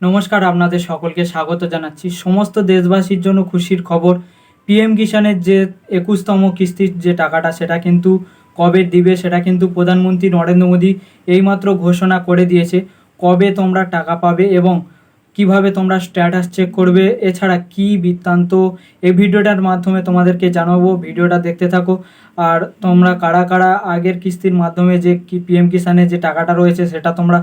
নমস্কার, আপনাদের সকলকে স্বাগত জানাচ্ছি। সমস্ত দেশবাসীর জন্য খুশির খবর, পিএম কিষাণের যে একুশতম কিস্তির যে টাকাটা, সেটা কিন্তু কবে দিবে, সেটা কিন্তু প্রধানমন্ত্রী নরেন্দ্র মোদী এইমাত্র ঘোষণা করে দিয়েছে। কবে তোমরা টাকা পাবে এবং কীভাবে তোমরা স্ট্যাটাস চেক করবে, এছাড়া কি বৃত্তান্ত, এই ভিডিওটার মাধ্যমে তোমাদেরকে জানাব। ভিডিওটা দেখতে থাকো। আর তোমরা কারা কারা আগের কিস্তির মাধ্যমে যে কি, পিএম কিষাণের যে টাকাটা রয়েছে, সেটা তোমরা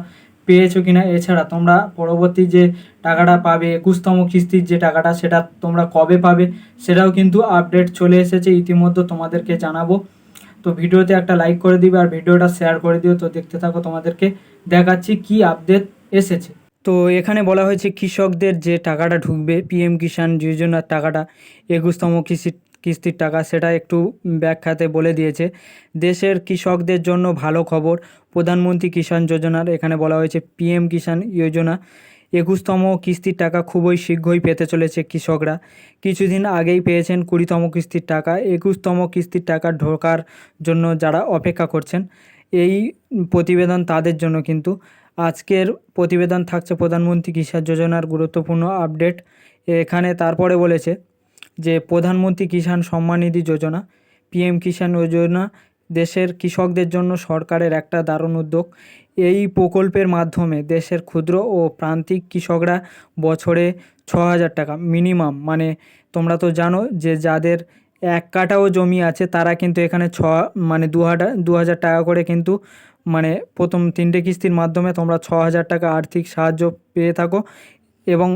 পেয়েছ কিনা? এছাড়া তোমরা পরবর্তী যে টাকাটা পাবে, একুশতম কিস্তির যে টাকাটা, সেটা তোমরা কবে পাবে, সেটাও কিন্তু আপডেট চলে এসেছে। ইতিমধ্যে তোমাদেরকে জানাব। তো ভিডিওতে একটা লাইক করে দিবে আর ভিডিওটা শেয়ার করে দিও। তো দেখতে থাকো তোমাদেরকে দেখাচ্ছি কি আপডেট এসেছে। তো এখানে বলা হয়েছে, কৃষকদের যে টাকাটা ঢুকবে পিএম কিষাণ যোজনার টাকাটা, একুশতম কৃষি কিস্তির টাকা সেটা একটু ব্যাখ্যাতে বলে দিয়েছে। দেশের কৃষকদের জন্য ভালো খবর, প্রধানমন্ত্রী কিষাণ যোজনার এখানে বলা হয়েছে, পিএম কিষাণ যোজনা। একুশতম কিস্তির টাকা খুবই শীঘ্রই পেতে চলেছে কৃষকরা। কিছুদিন আগেই পেয়েছেন কুড়িতম কিস্তির টাকা। একুশতম কিস্তির টাকা ঢোকার জন্য যারা অপেক্ষা করছেন, এই প্রতিবেদন তাদের জন্য কিন্তু। আজকের প্রতিবেদন থাকছে প্রধানমন্ত্রী কিষাণ যোজনার গুরুত্বপূর্ণ আপডেট। এখানে তারপরে বলেছে যে প্রধানমন্ত্রী কিষাণ সম্মান নিধি যোজনা, পিএম কিষাণ যোজনা দেশের কৃষকদের জন্য সরকারের একটা দারুণ উদ্যোগ। এই প্রকল্পের মাধ্যমে দেশের ক্ষুদ্র ও প্রান্তিক কৃষকরা বছরে ছ হাজার টাকা মিনিমাম। মানে তোমরা তো জানো যে যাদের এক কাটাও জমি আছে, তারা কিন্তু এখানে ছ মানে দু হাজার দু হাজার টাকা করে কিন্তু মানে প্রথম তিনটে কিস্তির মাধ্যমে তোমরা ছ হাজার টাকা আর্থিক সাহায্য পেয়ে থাকো। এবং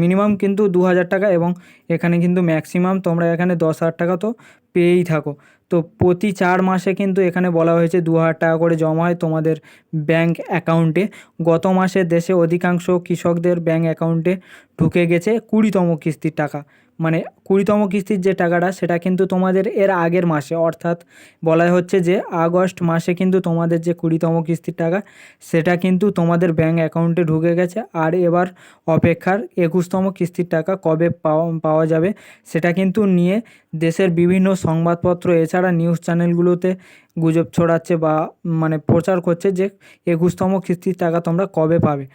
মিনিমাম কিন্তু দু হাজার টাকা এবং এখানে কিন্তু ম্যাক্সিমাম তোমরা এখানে দশ হাজার টাকা তো পেয়েই থাকো। তো প্রতি চার মাসে কিন্তু এখানে বলা হয়েছে দু হাজার টাকা করে জমা হয় তোমাদের ব্যাংক অ্যাকাউন্টে। গত মাসে দেশে অধিকাংশ কৃষকদের ব্যাংক অ্যাকাউন্টে ঢুকে গেছে কুড়িতম কিস্তির টাকা। মানে কুড়িতম কিস্তির যে টাকাটা, সেটা কিন্তু তোমাদের এর আগের মাসে, অর্থাৎ বলা হচ্ছে যে আগস্ট মাসে কিন্তু তোমাদের যে কুড়িতম কিস্তির টাকা, সেটা কিন্তু তোমাদের ব্যাঙ্ক অ্যাকাউন্টে ঢুকে গেছে। আর এবার অপেক্ষার একুশতম কিস্তির টাকা কবে পাওয়া পাওয়া যাবে, সেটা কিন্তু নিয়ে দেশের বিভিন্ন সংবাদপত্র, এছাড়া নিউজ চ্যানেলগুলোতে গুজব ছড়াচ্ছে বা মানে প্রচার করছে যে একুশতম কিস্তির টাকা তোমরা কবে পাবে।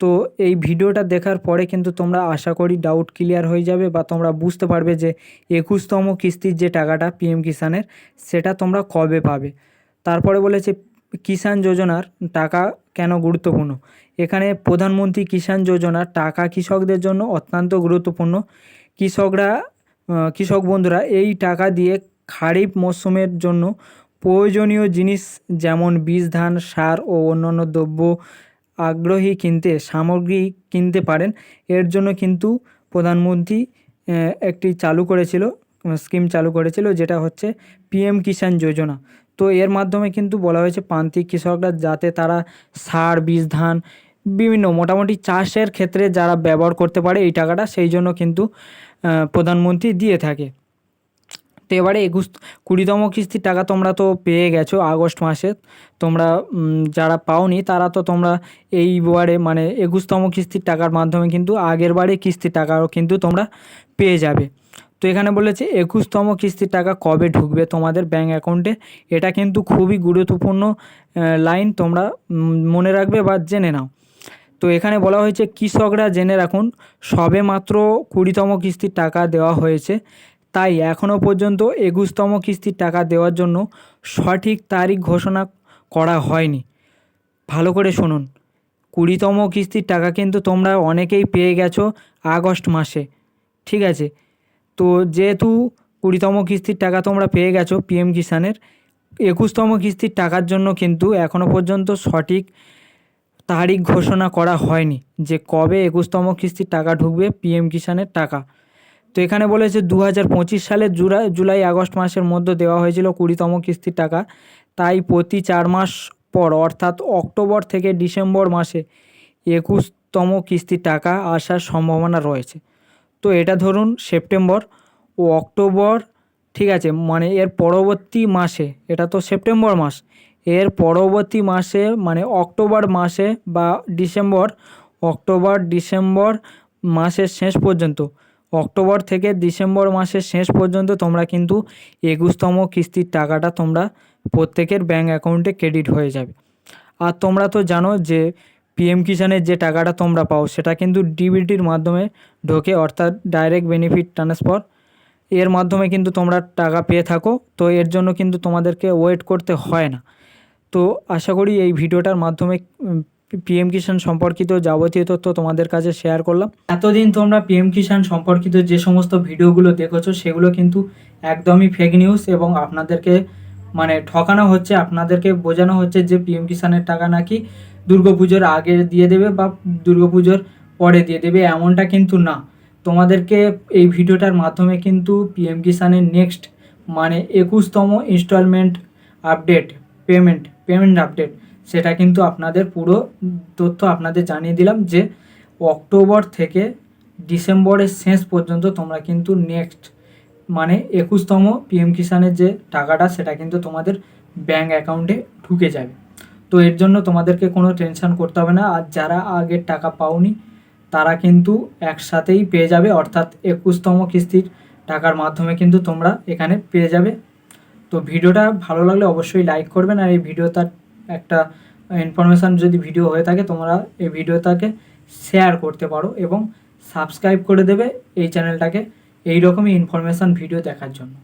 তো এই ভিডিওটা দেখার পরে কিন্তু তোমরা আশা করি ডাউট ক্লিয়ার হয়ে যাবে বা তোমরা বুঝতে পারবে যে একুশতম কিস্তির যে টাকাটা পিএম কিষাণের সেটা তোমরা কবে পাবে। তারপরে বলেছে কিষাণ যোজনার টাকা কেন গুরুত্বপূর্ণ? এখানে প্রধানমন্ত্রী কিষাণ যোজনার টাকা কৃষকদের জন্য অত্যন্ত গুরুত্বপূর্ণ। কৃষকরা কৃষক বন্ধুরা, এই টাকা দিয়ে খারিফ মরশুমের জন্য প্রয়োজনীয় জিনিস যেমন বীজ, ধান, সার ও অন্যান্য দ্রব্য আগ্রহী কিনতে, সামগ্রী কিনতে পারেন। এর জন্য কিন্তু প্রধানমন্ত্রী একটি চালু করেছিল, স্কিম চালু করেছিল, যেটা হচ্ছে পিএম কিষাণ যোজনা। তো এর মাধ্যমে কিন্তু বলা হয়েছে, প্রান্তিক কৃষকরা যাতে তারা সার, বীজ, ধান, বিভিন্ন মোটামুটি চাষের ক্ষেত্রে যারা ব্যবহার করতে পারে এই টাকাটা, সেই জন্য কিন্তু প্রধানমন্ত্রী দিয়ে থাকে। এবারে একুশ, কুড়িতম কিস্তির টাকা তোমরা তো পেয়ে গেছো আগস্ট মাসে। তোমরা যারা পাওনি তারা তো তোমরা এইবারে মানে একুশতম কিস্তির টাকার মাধ্যমে কিন্তু আগের বারে কিস্তির টাকাও কিন্তু তোমরা পেয়ে যাবে। তো এখানে বলেছে, একুশতম কিস্তির টাকা কবে ঢুকবে তোমাদের ব্যাঙ্ক অ্যাকাউন্টে? এটা কিন্তু খুবই গুরুত্বপূর্ণ লাইন তোমরা মনে রাখবে বা জেনে নাও। তো এখানে বলা হয়েছে, কৃষকরা জেনে রাখুন সবে মাত্র কুড়িতম কিস্তির টাকা দেওয়া হয়েছে। তাই এখনও পর্যন্ত একুশতম কিস্তির টাকা দেওয়ার জন্য সঠিক তারিখ ঘোষণা করা হয়নি। ভালো করে শুনুন। কুড়িতম কিস্তির টাকা কিন্তু তোমরা অনেকেই পেয়ে গেছো আগস্ট মাসে। ঠিক আছে? তো যেহেতু কুড়িতম কিস্তির টাকা তোমরা পেয়ে গেছো পিএম কিষাণের, একুশতম কিস্তির টাকার জন্য কিন্তু এখনও পর্যন্ত সঠিক তারিখ ঘোষণা করা হয়নি যে কবে একুশতম কিস্তির টাকা ঢুকবে পিএম কিষাণের টাকা। তো এখানে বলেছে দু হাজার পঁচিশ সালের জুলাই জুলাই, আগস্ট মাসের মধ্যে দেওয়া হয়েছিল কুড়িতম কিস্তির টাকা। তাই প্রতি চার মাস পর, অর্থাৎ অক্টোবর থেকে ডিসেম্বর মাসে একুশতম কিস্তির টাকা আসার সম্ভাবনা রয়েছে। তো এটা ধরুন সেপ্টেম্বর ও অক্টোবর, ঠিক আছে মানে এর পরবর্তী মাসে, এটা তো সেপ্টেম্বর মাস, এর পরবর্তী মাসে মানে অক্টোবর মাসে বা ডিসেম্বর, অক্টোবর, ডিসেম্বর মাসের শেষ পর্যন্ত অক্টোবর থেকে ডিসেম্বর মাসের শেষ পর্যন্ত তোমরা কিন্তু একুশতম কিস্তির টাকাটা তোমরা প্রত্যেকের ব্যাঙ্ক অ্যাকাউন্টে ক্রেডিট হয়ে যাবে। আর তোমরা তো জানো যে পিএম কিষানের যে টাকাটা তোমরা পাও, সেটা কিন্তু ডিবিটির মাধ্যমে ঢোকে, অর্থাৎ ডাইরেক্ট বেনিফিট ট্রান্সফার। এর মাধ্যমে কিন্তু তোমরা টাকা পেয়ে থাকো, তো এর জন্য কিন্তু তোমাদেরকে ওয়েট করতে হয় না। তো আশা করি এই ভিডিওটার মাধ্যমে পিএম কিষাণ সম্পর্কিত যাবতীয় তথ্য তোমাদের কাছে শেয়ার করলাম। এতদিন তোমরা পিএম কিষাণ সম্পর্কিত যে সমস্ত ভিডিওগুলো দেখেছ, সেগুলো কিন্তু একদমই ফেক নিউজ এবং আপনাদেরকে মানে ঠকানো হচ্ছে, আপনাদেরকে বোঝানো হচ্ছে যে পিএম কিষাণের টাকা নাকি দুর্গাপুজোর আগে দিয়ে দেবে বা দুর্গাপুজোর পরে দিয়ে দেবে, এমনটা কিন্তু না। তোমাদেরকে এই ভিডিওটার মাধ্যমে কিন্তু পিএম কিষাণের নেক্সট মানে একুশতম instalment update payment payment update সেটা কিন্তু আপনাদের পুরো তথ্য আপনাদের জানিয়ে দিলাম যে অক্টোবর থেকে ডিসেম্বরের শেষ পর্যন্ত তোমরা কিন্তু নেক্সট মানে একুশতম পিএম কিষাণের যে টাকাটা, সেটা কিন্তু তোমাদের ব্যাঙ্ক অ্যাকাউন্টে ঢুকে যাবে। তো এর জন্য তোমাদেরকে কোনো টেনশন করতে হবে না। আর যারা আগের টাকা পাওনি, তারা কিন্তু একসাথেই পেয়ে যাবে। অর্থাৎ একুশতম কিস্তির টাকার মাধ্যমে কিন্তু তোমরা এখানে পেয়ে যাবে। তো ভিডিওটা ভালো লাগলে অবশ্যই লাইক করবেন। আর এই ভিডিওটার একটা ইনফরমেশান যদি ভিডিও হয়ে থাকে, তোমরা এই ভিডিওটাকে শেয়ার করতে পারো এবং সাবস্ক্রাইব করে দেবে এই চ্যানেলটাকে এই রকমই ইনফরমেশান ভিডিও দেখার জন্য।